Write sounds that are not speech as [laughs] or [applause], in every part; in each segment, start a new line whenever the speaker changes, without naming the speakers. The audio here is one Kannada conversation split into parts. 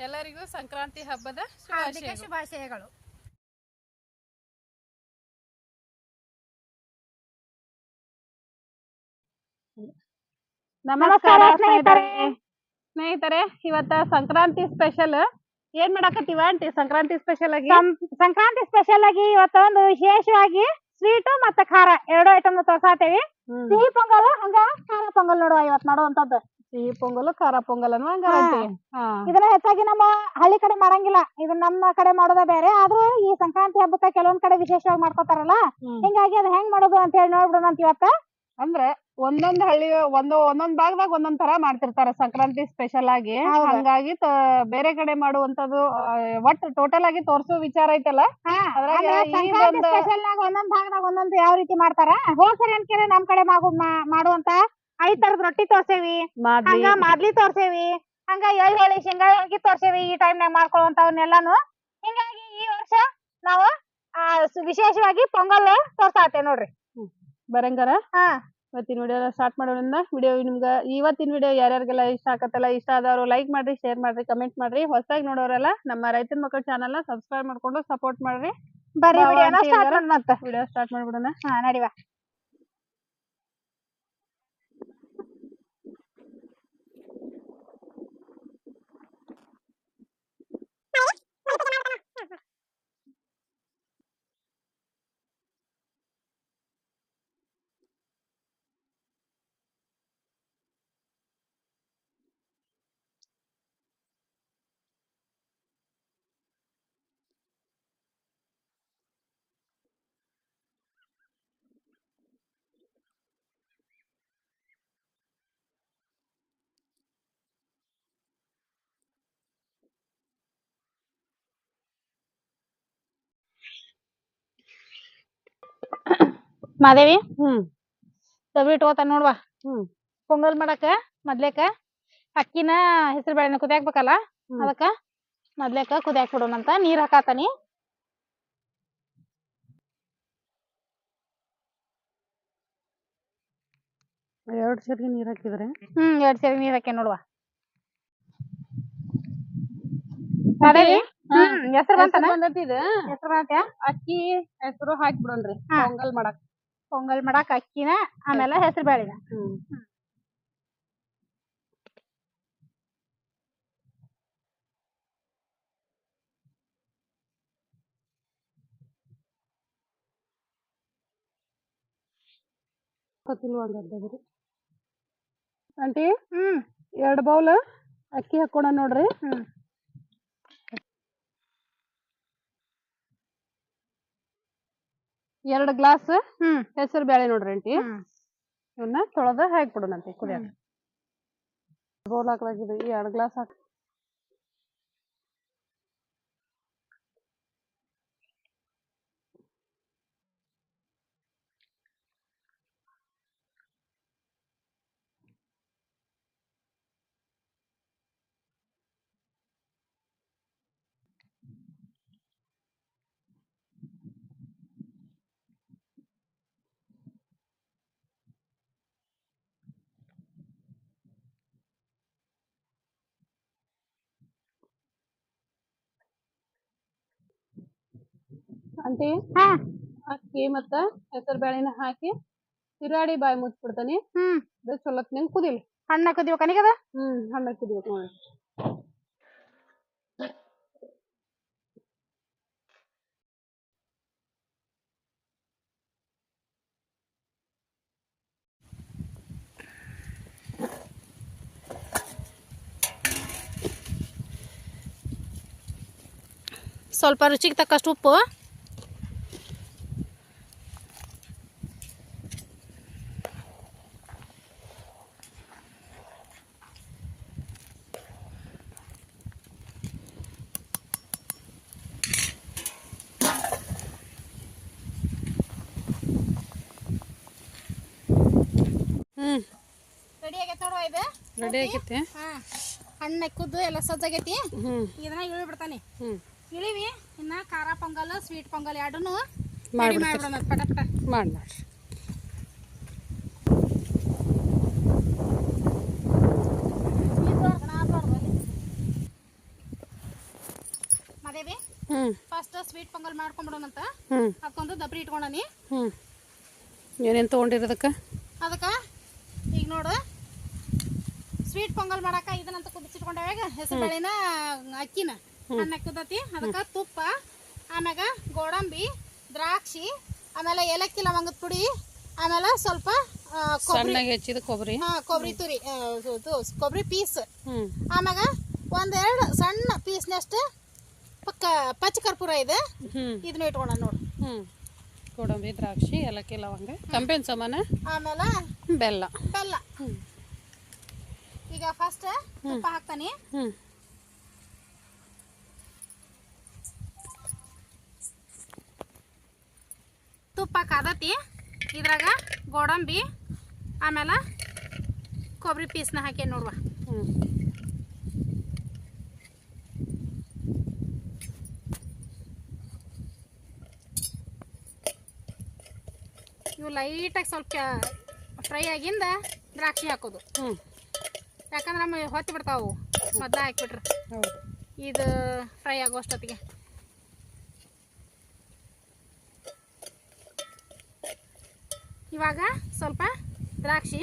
ಎಲ್ಲರಿಗೂ ಸಂಕ್ರಾಂತಿ ಹಬ್ಬದ
ಹಾರ್ದಿಕ
ಶುಭಾಶಯಗಳು.
ಶುಭಾಶಯಗಳು.
ನಮಸ್ಕಾರ
ಸ್ನೇಹಿತರೆ.
ಸ್ನೇಹಿತರೆ. ಇವತ್ತ ಸಂಕ್ರಾಂತಿ ಸ್ಪೆಷಲ್ ಏನ್ ಮಾಡಾಕತ್ತೀವ ಆಂಟಿ ಸಂಕ್ರಾಂತಿ ಸ್ಪೆಷಲ್ ಆಗಿ?
ಸಂ- ಸಂಕ್ರಾಂತಿ ಸ್ಪೆಷಲ್ ಆಗಿ ಇವತ್ತ ಒಂದು ವಿಶೇಷವಾಗಿ ಸ್ವೀಟ್ ಮತ್ತೆ ಖಾರ ಎರಡು ಐಟಮ್ ತೋರ್ಸಾತೇವಿ. ಸಿಹಿ ಪೊಂಗಲ್ ಹಂಗ ಖಾರ ಪೊಂಗಲ್ ನೋಡುವ ಇವತ್ ಮಾಡುವಂತದ್ದು
ಸಿಹಿ ಪೊಂಗಲ್ ಖಾರ ಪೊಂಗಲ್ ಅನ್ನೋ ಹಂಗ
ಹಾ. ಇದನ್ನ ಹೆಚ್ಚಾಗಿ ನಮ್ಮ ಹಳ್ಳಿ ಕಡೆ ಮಾಡಂಗಿಲ್ಲ. ಇದನ್ನ ನಮ್ಮ ಕಡೆ ಮಾಡೋದ ಬೇರೆ. ಆದ್ರೂ ಈ ಸಂಕ್ರಾಂತಿ ಹಬ್ಬಕ್ಕ ಕೆಲವೊಂದ್ ಕಡೆ ವಿಶೇಷವಾಗಿ ಮಾಡ್ಕೋತಾರಲ್ಲ ಹಿಂಗಾಗಿ ಅದ್ ಹೆಂಗ್ ಮಾಡೋದು ಅಂತ ಹೇಳಿ ನೋಡ್ಬಿಡೋಣ ಅಂತ ಇವತ್ತ.
ಅಂದ್ರೆ ಒಂದೊಂದ್ ಹಳ್ಳಿ ಒಂದು ಒಂದೊಂದ್ ಭಾಗದಾಗ ಒಂದೊಂದ್ ತರ ಮಾಡ್ತಿರ್ತಾರ ಸಂಕ್ರಾಂತಿ ಸ್ಪೆಷಲ್ ಆಗಿ. ಹಂಗಾಗಿ ಬೇರೆ ಕಡೆ ಮಾಡುವಂತದ್ದು ಒಟ್ ಟೋಟಲ್ ಆಗಿ ತೋರ್ಸೋ ವಿಚಾರ ಐತಲ್ಲ?
ಸ್ಪೆಷಲ್ ನಾಗ ಒಂದೊಂದ್ ಭಾಗದಾಗ ಒಂದೊಂದ್ ಯಾವ ರೀತಿ ಮಾಡ್ತಾರ? ಹೋದ್ ಸರಿ ಕೇಳಿ ನಮ್ ಕಡೆ ಮಾಡುವಂತ ಐದ್ ತರದ್ ರೊಟ್ಟಿ ತೋರ್ಸೇವಿ. ಹಂಗ ಮಾದ್ಲಿ ತೋರ್ಸೇವಿ. ಹಂಗ ಎಳ್ ಹೋಳಿ ಶೇಂಗಾ ಹೋಳಿಗೆ ತೋರ್ಸೇವಿ ಈ ಟೈಮ್ ನಾಗ ಮಾಡ್ಕೊಳ್ಳುವಂತವನ್ನೆಲ್ಲಾನು ಹಿಂಗಾಗಿ ಈ ವರ್ಷ ನಾವು ಆ, ವಿಶೇಷವಾಗಿ ಪೊಂಗಲ್ ತೋರ್ಸಾತೆ ನೋಡ್ರಿ.
ಬರಂಗಾರ?
ಹಾ.
ಇವತ್ತಿನ ವಿಡಿಯೋ ಸ್ಟಾರ್ಟ್ ಮಾಡೋದ್ರಿಂದ ವಿಡಿಯೋ ನಿಮ್ಗ ಇವತ್ತಿನ ವಿಡಿಯೋ ಯಾರ್ಯಾರಿಗೆಲ್ಲ ಇಷ್ಟ ಆಗತ್ತಲ್ಲ ಇಷ್ಟ ಆದವರು ಲೈಕ್ ಮಾಡ್ರಿ ಶೇರ್ ಮಾಡ್ರಿ ಕಮೆಂಟ್ ಮಾಡ್ರಿ. ಹೊಸದಾಗಿ ನೋಡೋರೆಲ್ಲ ನಮ್ಮ ರೈತನ ಮಕ್ಕಳ ಚಾನಲ್ ಸಬ್ಸ್ಕ್ರೈಬ್ ಮಾಡ್ಕೊಂಡು ಸಪೋರ್ಟ್ ಮಾಡ್ರಿ.
ಬರ್ರಿ
ವಿಡಿಯೋ ಸ್ಟಾರ್ಟ್ ಮಾಡ್ಬಿಡೋಣ.
ಹಾ ನಡಿವ. ಮಾದೇವಿ?
ಹ್ಮ್.
ತವಿ ಇಟ್ಕೋತಾನ ನೋಡ್ವಾ.
ಹ್ಮ್.
ಪೊಂಗಲ್ ಮಾಡಕ ಮೊದ್ಲೇಕ ಅಕ್ಕಿನ ಹೆಸರು ಬೇಳೆನ ಕುದಿಯಾಕ್ಬೇಕಲ್ಲ. ಅದಕ್ಕ ಮೊದ್ಲೇಕ ಕುದಿಯಾಕ್ ಬಿಡೋಣಂತ ನೀರ್ ಹಾಕಾತನಿ.
ಎರಡ್ ಸರಿ ನೀರ್ ಹಾಕಿದ್ರೆ?
ಹ್ಮ್ ಎರಡ್ ಸೇರಿ ನೀರ್ ಹಾಕಿ ನೋಡುವ. ಹೆಸರು ಬಂತನ? ಹೆಸರು
ಅಕ್ಕಿ ಹೆಸರು ಹಾಕಿ
ಬಿಡೋಣ್ರಿ
ಪೊಂಗಲ್ ಮಾಡಕ್.
ಪೊಂಗಲ್ ಮಾಡಕ್ ಅಕ್ಕಿನ ಆಮೇಲೆ ಹೆಸರು ಬೇಳೆನ
ಆಂಟಿ?
ಹ್ಮ್.
ಎರಡ್ ಬೌಲ್ ಅಕ್ಕಿ ಹಾಕೋಣ ನೋಡ್ರಿ.
ಹ್ಮ್.
ಎರಡ್ ಗ್ಲಾಸ್
ಹ್ಮ್.
ಹೆಸರು ಬೇಳೆ ನೋಡ್ರಿ ಆಂಟಿ.
ಹ್ಮ್.
ಇವನ್ನ ತೊಳೆದ ಹಾಕ್ಬಿಡೋಣಂತೆ ಕುದಿಯಾಕ. ಬೌಲ್ ಈ ಎರಡ್ ಗ್ಲಾಸ್ ಹಾಕ್ ಆಂಟಿ
ಹಾ.
ಅಕ್ಕಿ ಮತ್ತ ಹೆಸರು ಬೇಳೆನ ಹಾಕಿ ತಿರುಗಾಡಿ ಬಾಯಿ ಮುಚ್ಬಿಡ್ತಾನೆ
ಹ್ಮ್.
ಅದು ಚಲೋತ್ನಂಗ್ ಕುದಿಲಿ.
ಹಣ್ಣ ಕುದಿಬೇಕ ನೀಗದ
ಹ್ಮ್ ಹಣ್ಣ ಕುದಿಬೇಕು ನೋಡಿ.
ಸ್ವಲ್ಪ ರುಚಿಗೆ ತಕ್ಕಷ್ಟು ಉಪ್ಪು.
ಹ್ಮ್.
ರೆಡಿ ಆಗೈತೆ ನೋಡುವ ಇದು.
ರೆಡಿ ಆಗೈತೆ.
ಹಾ. ಹಣ್ಣು ಕುದ್ದು ಎಲ್ಲ ಸಜ್ಜಾಗೈತಿ.
ಹ್ಮ್.
ಇದನ್ನ ಇಳಿ ಬಿಡ್ತಾನೆ.
ಹ್ಮ್.
ಇಳಿವಿ. ಇನ್ನ ಖಾರ ಪೊಂಗಲ್ ಸ್ವೀಟ್ ಪೊಂಗಲ್ ಎರಡೂ
ಮಾಡಿ
ಮಾಡ್ಬಿಡೋಣ ಪಟ ಪಟ
ಮಾಡಿ ನೋಡ್ರಿ
ಮಾದೇವಿ ಫಸ್ಟ್ ಸ್ವೀಟ್ ಪೊಂಗಲ್
ಮಾಡ್ಕೊಂಡ್ಬಿಡೋಣಂತ
ಅದಕ್ಕೊಂದು ದಬ್ರಿ ಇಟ್ಕೊಂಡನಿ.
ಹ್ಞೂ ಏನೇನು ತೊಗೊಂಡಿರೋದಕ್ಕೆ?
ಅದಕ್ಕೆ ನೋಡು. ಸ್ವೀಟ್ ಪೊಂಗಲ್ ಮಾಡಾಕ ಇದನ್ನಂತ ಕುದಿಸಿಟ್ಕೊಂಡಾಗ ಹೆಸರು ಬೇಳೆನ ಅಕ್ಕಿನ ಅನ್ನ ಕುದತಿ. ಅದಕ್ಕೆ ತುಪ್ಪ ಆಮ್ಯಾಗ ಗೋಡಂಬಿ ದ್ರಾಕ್ಷಿ ಆಮೇಲೆ ಏಲಕ್ಕಿ ಲವಂಗದ ಪುಡಿ ಆಮೇಲೆ ಸ್ವಲ್ಪ
ಸಣ್ಣಗೆ ಹೆಚ್ಚಿದ ಕೊಬ್ಬರಿ
ಹಾ ಕೊಬ್ಬರಿ ತುರಿ ಇದು ಕೊಬ್ಬರಿ ಪೀಸ್. ಆಮ್ಯಾಗ ಒಂದೆರಡು ಸಣ್ಣ ಪೀಸ್ನಷ್ಟು ಪಕ್ಕ ಪಚ್ಚ ಕರ್ಪೂರ ಇದೆ. ಇದನ್ನ ಇಟ್ಕೊಂಡ ನೋಡು.
ಗೋಡಂಬಿ ದ್ರಾಕ್ಷಿ ಏಲಕ್ಕಿ ಲವಂಗ ಕಂಪೇನ್ ಸಮಾನ
ಆಮೇಲೆ
ಬೆಲ್ಲ.
ಬೆಲ್ಲ. ಈಗ ಫಸ್ಟ್ ತುಪ್ಪ ಹಾಕ್ತಾನೆ. ತುಪ್ಪ ಕಾದತಿ. ಇದ್ರಾಗ ಗೋಡಂಬಿ ಆಮೇಲೆ ಕೊಬ್ಬರಿ ಪೀಸ್ನ ಹಾಕಿ ನೋಡುವ.
ಹ್ಞೂ
ಲೈಟಾಗಿ ಸ್ವಲ್ಪ ಫ್ರೈ ಆಗಿಂದ ದ್ರಾಕ್ಷಿ ಹಾಕೋದು.
ಹ್ಞೂ
ಯಾಕಂದ್ರೆ ನಮ್ಮ ಹೊತ್ತಿ ಬಿಡ್ತಾವು. ಮೊದ್ಲ ಹಾಕ್ಬಿಟ್ರೆ.
ಹೌದು.
ಇದು ಫ್ರೈ ಆಗೋಷ್ಟೊತ್ತಿಗೆ ಇವಾಗ ಸ್ವಲ್ಪ ದ್ರಾಕ್ಷಿ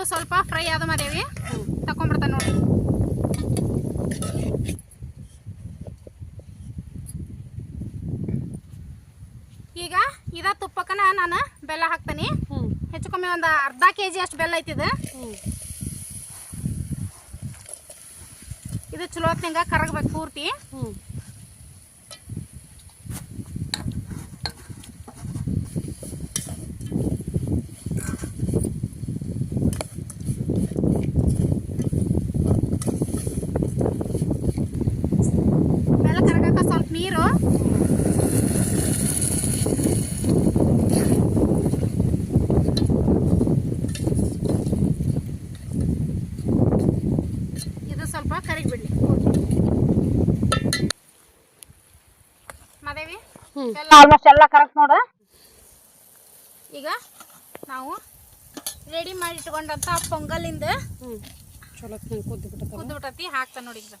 ಇವು ಸ್ವಲ್ಪ ಫ್ರೈ ಆದ ಮಾದೇವಿ ತಕೊಂಡ್ಬಿಡ್ತಾನೆ ನೋಡಿ. ಈಗ ಇದ ತುಪ್ಪಕ್ಕನ ನಾನು ಬೆಲ್ಲ ಹಾಕ್ತೀನಿ. ಹೆಚ್ಚು ಕಮ್ಮಿ ಒಂದು ಅರ್ಧ ಕೆ ಜಿ ಅಷ್ಟು ಬೆಲ್ಲ ಐತಿದ ಇದು. ಚಲೋ ಹೊತ್ನಂಗ ಕರಗಬೇಕು ಪೂರ್ತಿ
ಹ್ಞೂ
ಬೆಲ್ಲ ಕರಗಕ್ಕೆ ಸ್ವಲ್ಪ ನೀರು ಇದು ಸ್ವಲ್ಪ ಕರಗಿ ಬಿಡ್ಲಿ ಮಾದೇವಿ
ಹ್ಞೂ
ಎಲ್ಲ ಆಲ್ಮೋಸ್ಟ್ ಎಲ್ಲ ಕರೆಕ್ಟ್ ನೋಡು. ಈಗ ನಾವು ರೆಡಿ ಮಾಡಿ ಇಟ್ಕೊಂಡಂತ ಪೊಂಗಲಿಂದ
ಚಲೋ ಕುದ್ದು
ಬಿಟ್ಟತಿ ಹಾಕ್ತಾನೆ ನೋಡಿ ಈಗ.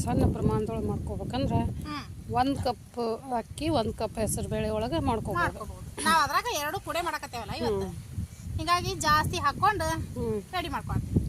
ಸಣ್ಣ ಪ್ರಮಾಣದೊಳಗೆ ಮಾಡ್ಕೋಬೇಕಂದ್ರೆ ಒಂದು ಕಪ್ ಅಕ್ಕಿ ಒಂದು ಕಪ್ ಹೆಸರು ಬೇಳೆ ಒಳಗೆ ಮಾಡ್ಕೊಬೋದು.
ಮಾಡ್ಕೋಬಹುದು ನಾವು ಅದ್ರಾಗ ಎರಡು ಕೂಡೆ ಮಾಡಕತ್ತೇವಲ್ಲ ಇವತ್ತು? ಹೀಗಾಗಿ ಜಾಸ್ತಿ ಹಾಕೊಂಡು ರೆಡಿ ಮಾಡ್ಕೊಂತೀವಿ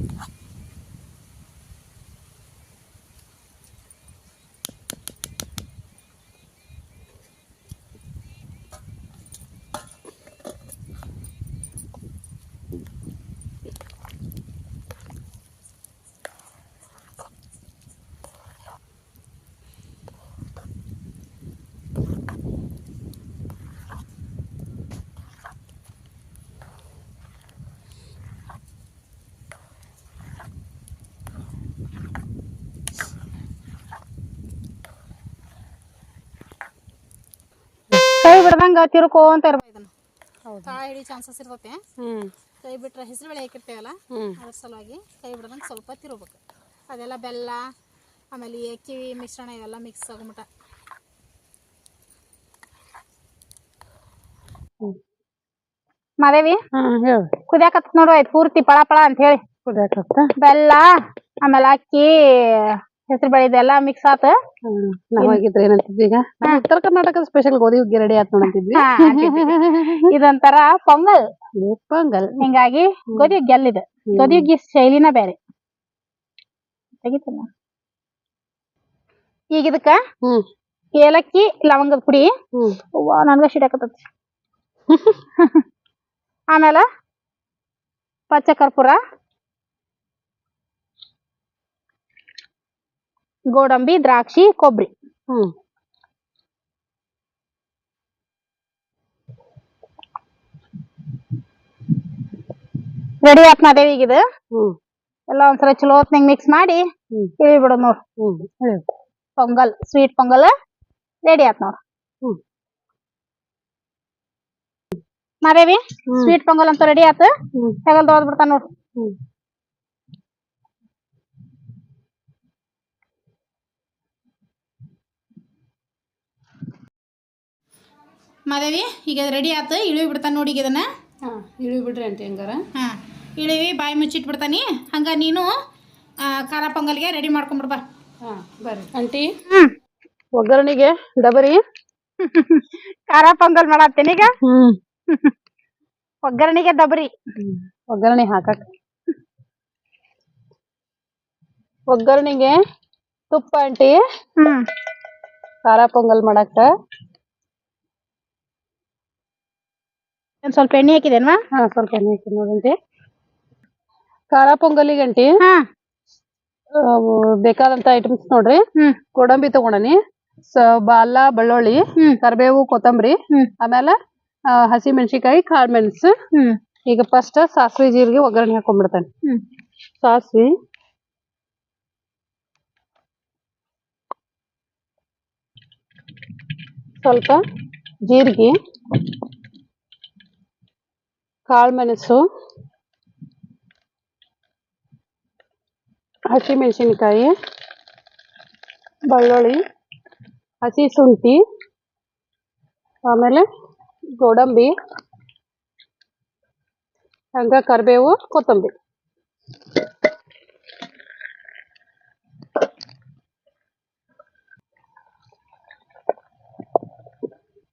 ಕೈ ತಿರ್ಕೋಂತ ಇರ್ಬೇಕು ಇದನ್ನ
ಹೌದು.
ಕಾಳ ಹಿಡಿ ಚಾನ್ಸಸ್ ಇರ್ತೈತೆ
ಹ್ಮ್.
ಕೈ ಬಿಟ್ರೆ ಹೆಸರು ಬೇಳೆ ಹಾಕಿರ್ತೇವಲ್ಲ? ಅದ್ರ ಸಲುವಾಗಿ ಕೈ ಬಿಡ್ದಂಗೆ ಸ್ವಲ್ಪ ತಿರ್ಬೇಕು. ಅದೆಲ್ಲ ಬೆಲ್ಲ ಆಮೇಲೆ ಅಕ್ಕಿ ಮಿಶ್ರಣ ಇವೆಲ್ಲ ಮಿಕ್ಸ್ ಆಗೋಮಟ. ಮಾದೇವಿ?
ಹಾಂ ಹೇಳಿ.
ಕುದಿಯಾಕತ್ ನೋಡು ಆಯ್ತು ಪೂರ್ತಿ ಪಳ ಪಳ ಅಂತ ಹೇಳಿ.
ಕುದಿಯಾಕತ್ತ?
ಬೆಲ್ಲ ಆಮೇಲೆ ಅಕ್ಕಿ ಹೆಸರು ಬೇಳೆ ಇದೆಲ್ಲ ಮಿಕ್ಸ್ ಆತ.
ನಾವು ಹೋಗಿದ್ರೆ ಏನಂತಿದ್ವಿ ಈಗ? ನಮ್ಮ ಉತ್ತರ ಕರ್ನಾಟಕದ ಸ್ಪೆಷಲ್ ಗೋಧಿ ಹುಗ್ಗಿ ರೆಡಿ ಆಯ್ತು ನೋಡಂತಿದ್ವಿ.
ಇದೊಂಥರ ಪೊಂಗಲ್.
ಪೊಂಗಲ್.
ಹಿಂಗಾಗಿ ಗೋಧಿ ಗೆಲ್ಲಿದೆ ಗೋಧಿ ಹುಗ್ಗಿ ಶೈಲಿನ ಬೇರೆ. ತೆಗಿತಲ್ಲ ಈಗ ಇದಕ್ಕ ಏಲಕ್ಕಿ ಲವಂಗದ ಪುಡಿ. ನನ್ಗ ಸಿಡಾಕತ್ತೈತಿ [laughs] ಆಮೇಲೆ ಪಚ್ಚ ಕರ್ಪೂರ ಗೋಡಂಬಿ ದ್ರಾಕ್ಷಿ ಕೊಬ್ಬರಿ
ಹ್ಮ್.
ರೆಡಿ ಆತ್ ಮಾದೇವಿ ಈಗ ಇದು
ಹ್ಮ್.
ಎಲ್ಲ ಒಂದ್ಸಲ ಚಲೋ ಹೊತ್ನಾಗ ಮಿಕ್ಸ್ ಮಾಡಿ ಇಳಿ ಬಿಡೋದ್ ನೋಡ್. ಪೊಂಗಲ್ ಸ್ವೀಟ್ ಪೊಂಗಲ್ ರೆಡಿ ಆತ್ ನೋಡ್. ಮಾದೇವಿ ಸ್ವೀಟ್ ಪೊಂಗಲ್ ಅಂತ ರೆಡಿ ಆತ. ಹೆಗಲ್ ತೊಳೆದ್ ಬಿಡ್ತಾನ ನೋಡು. ಮಾದೇವಿ ಈಗ ರೆಡಿ ಆಯ್ತು ಇಳಿವಿ ಬಿಡ್ತಾನ ನೋಡಿ ಈಗ ಇದನ್ನ.
ಹಾ ಇಳಿ ಬಿಡ್ರಿ ಆಂಟಿ ಹಂಗಾರ.
ಹಾಂ ಇಳಿವಿ ಬಾಯಿ ಮುಚ್ಚಿಟ್ಬಿಡ್ತಾನಿ ಹಂಗ ನೀನು ಆ, ಖಾರ ಪೊಂಗಲ್ಗೆ ರೆಡಿ ಮಾಡ್ಕೊಂಡ್ಬಿಡ್ ಬಾ.
ಹಾ ಬರ್ರಿ. ಆಂಟಿ?
ಹ್ಮ್.
ಒಗ್ಗರಣೆಗೆ ಡಬರಿ.
ಖಾರ ಪೊಂಗಲ್ ಮಾಡತ್ತೇನೆ ಈಗ? ಒಗ್ಗರಣೆಗೆ ಡಬರಿ.
ಒಗ್ಗರಣೆ ಹಾಕಕ್. ಒಗ್ಗರಣೆಗೆ ತುಪ್ಪ ಆಂಟಿ.
ಹ್ಮ್.
ಖಾರ ಪೊಂಗಲ್ ಮಾಡಾಕ.
ಒಂದ್ ಸ್ವಲ್ಪ ಎಣ್ಣೆ ಹಾಕಿದೇನ್ವಾ?
ಹಾ ಸ್ವಲ್ಪ ಎಣ್ಣೆ ಹಾಕಿ ನೋಡಂತೆ ಖಾರ ಪೊಂಗಲಿಗೆ ಗಂಟಿ
ಹಾ.
ಬೇಕಾದಂತ ಐಟಮ್ಸ್ ನೋಡ್ರಿ.
ಹ್ಮ್.
ಗೋಡಂಬಿ ತಗೊಂಡನಿ. ಸ ಬಾಲ ಬೆಳ್ಳುಳ್ಳಿ
ಹ್ಮ್.
ಕರಿಬೇವು ಕೊತ್ತಂಬರಿ
ಹ್ಮ್.
ಆಮೇಲೆ ಆ, ಹಸಿ ಮೆಣಸಿಕಾಯಿ ಕಾಳು ಮೆಣಸು
ಹ್ಮ್.
ಈಗ ಫಸ್ಟ್ ಸಾಸಿವೆ ಜೀರಿಗೆ ಒಗ್ಗರಣೆ ಹಾಕೊಂಡ್ಬಿಡ್ತೇನೆ.
ಹ್ಮ್.
ಸಾಸ್ವಿ. ಸ್ವಲ್ಪ ಜೀರಿಗೆ. ಕಾಳು ಮೆಣಸು ಹಸಿ ಮೆಣಸಿನಕಾಯಿ ಬೆಳ್ಳುಳ್ಳಿ ಹಸಿ ಶುಂಠಿ ಆಮೇಲೆ ಗೋಡಂಬಿ ಹಂಗ ಕರಿಬೇವು ಕೊತ್ತಂಬರಿ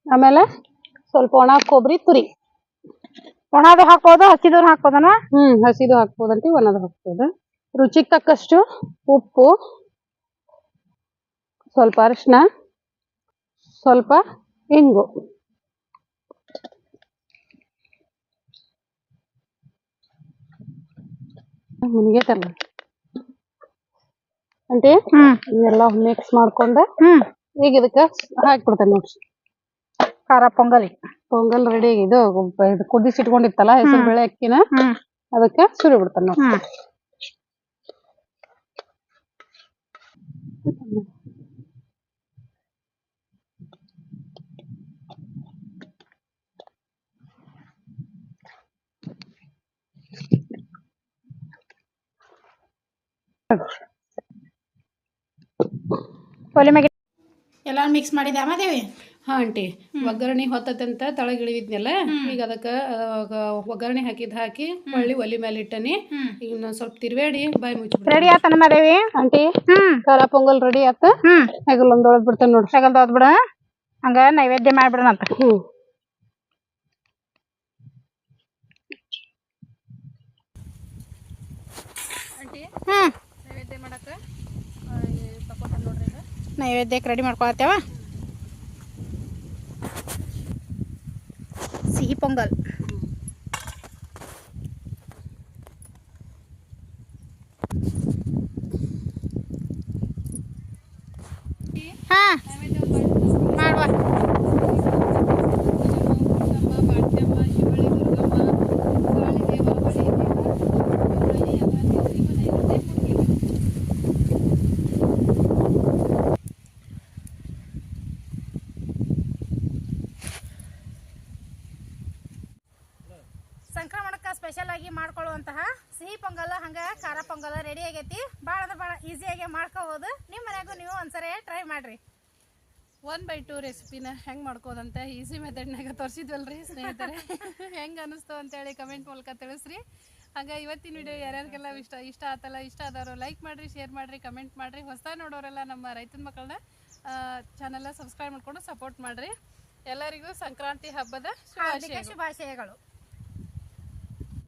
ಆಮೇಲೆ ಸ್ವಲ್ಪ ಒಣ ಕೊಬ್ಬರಿ ತುರಿ
ಒಣದು ಹಾಕೋದು ಹಸಿದವ್ರು ಹಾಕೋದನ
ಹ್ಮ್ ಹಸಿದು ಹಾಕ್ಬೋದಂತಿ ಒಣದು ಹಾಕ್ಬೋದು. ರುಚಿಗೆ ತಕ್ಕಷ್ಟು ಉಪ್ಪು ಸ್ವಲ್ಪ ಅರಿಶಿನ ಸ್ವಲ್ಪ ಇಂಗು. ಮುನಿಗೇತಲ್ಲ ಅಂಟಿ
ಹ್ಮ್.
ಎಲ್ಲ ಮಿಕ್ಸ್ ಮಾಡ್ಕೊಂಡು
ಹ್ಮ್.
ಈಗ ಇದಕ್ಕೆ ಹಾಕ್ಬಿಡ್ತೇನೆ ನೋಡಿ
ಖಾರ ಪೊಂಗಲಿ.
ಪೊಂಗಲ್ ರೆಡಿ ಇದು ಕುದಿಸಿ ಕುದಿಸಿಟ್ಕೊಂಡಿತ್ತಲ್ಲ ಹೆಸರು ಬೇಳೆ ಅಕ್ಕಿನ ಅದಕ್ಕ ಸುರಿ ಬಿಡ್ತಾನ
ಒಲೆ ಮ್ಯಾಗೆ ಎಲ್ಲ ಮಿಕ್ಸ್ ಮಾಡಿದೆ ಮಾದೇವಿ?
ಹಾ ಆಂಟಿ ಒಗ್ಗರಣೆ ಹೊತ್ತಂತ ತಳಗ್ ಇಳಿದಿದ್ನಲ್ಲ ಈಗ ಅದಕ್ಕ ಒಗ್ಗರಣಿ ಹಾಕಿದ್ ಹಾಕಿ ಹೊಳ್ಳಿ ಒಲಿ ಮೇಲೆ ಇಟ್ಟನಿ. ಈಗ ಸ್ವಲ್ಪ ತಿರ್ಬೇಡಿ ಬಾಯಿ ಮುಚ್ಚಿ
ರೆಡಿ ಆತನ ಮಾದೇವಿ?
ಆಂಟಿ
ಹ್ಮ್.
ಖಾರ ಪೊಂಗಲ್ ರೆಡಿ ಆತ?
ಹ್ಮ್.
ಹೆಗಲ್ ಒಂದ್ ಒಳಗ್ ಬಿಡ್ತೇನೆ ನೋಡ್ರಿ
ತಗೊಂಡ್ ಹೋದ್ಬಿಡ ಹಂಗ ನೈವೇದ್ಯ ಮಾಡ್ಬಿಡಣ ಅಂತ.
ಹ್ಮ್
ಹ್ಮ್.
ನೈವೇದ್ಯ ಮಾಡಕ್ಕ?
ನೈವೇದ್ಯಕ್ಕೆ ರೆಡಿ ಮಾಡ್ಕೊಳತ್ತೇವ? ಸಿಹಿ ಪೊಂಗಲ್ ಹಾ ಮಾಡುವ ಸಂಕ್ರಮಣಕ್ಕೆ ಸ್ಪೆಷಲ್ ಆಗಿ ಮಾಡ್ಕೊಳ್ಳುವಂತಹ ಸಿಹಿ ಪೊಂಗಲ್ ಹಂಗ ಖಾರ ಪೊಂಗಲ್ ರೆಡಿ ಆಗೈತಿ ಭಾಳ ಅಂದ್ರೆ ಭಾಳ ಈಸಿಯಾಗಿ ಮಾಡ್ಕೋಬೋದು. ನಿಮ್ಮ ಮನೆಗೂ ನೀವು ಒಂದ್ಸರಿ ಟ್ರೈ ಮಾಡ್ರಿ.
ಒನ್ ಬೈ ಟೂ ರೆಸಿಪಿನ ಹೆಂಗೆ ಮಾಡ್ಕೋದಂತ ಈಸಿ ಮೆಥಡ್ನಾಗ ತೋರಿಸಿದ್ವಲ್ರಿ ಸ್ನೇಹಿತರೆ. [laughs] ಹೆಂಗೆ ಅನಿಸ್ತು ಅಂತೇಳಿ ಕಮೆಂಟ್ ಮೂಲಕ ತಿಳಿಸ್ರಿ. ಹಾಗೆ ಇವತ್ತಿನ ವಿಡಿಯೋ ಯಾರ್ಯಾರಿಗೆಲ್ಲ ಇಷ್ಟ ಇಷ್ಟ ಆತಲ್ಲ ಇಷ್ಟ ಆದವರು ಲೈಕ್ ಮಾಡಿರಿ ಶೇರ್ ಮಾಡಿರಿ ಕಮೆಂಟ್ ಮಾಡಿರಿ. ಹೊಸ ನೋಡೋರೆಲ್ಲ ನಮ್ಮ ರೈತನ ಮಕ್ಕಳನ್ನ ಚಾನಲ್ನ ಸಬ್ಸ್ಕ್ರೈಬ್ ಮಾಡ್ಕೊಂಡು ಸಪೋರ್ಟ್ ಮಾಡಿರಿ. ಎಲ್ಲರಿಗೂ ಸಂಕ್ರಾಂತಿ ಹಬ್ಬದ
ಶುಭಾಶಯಗಳು.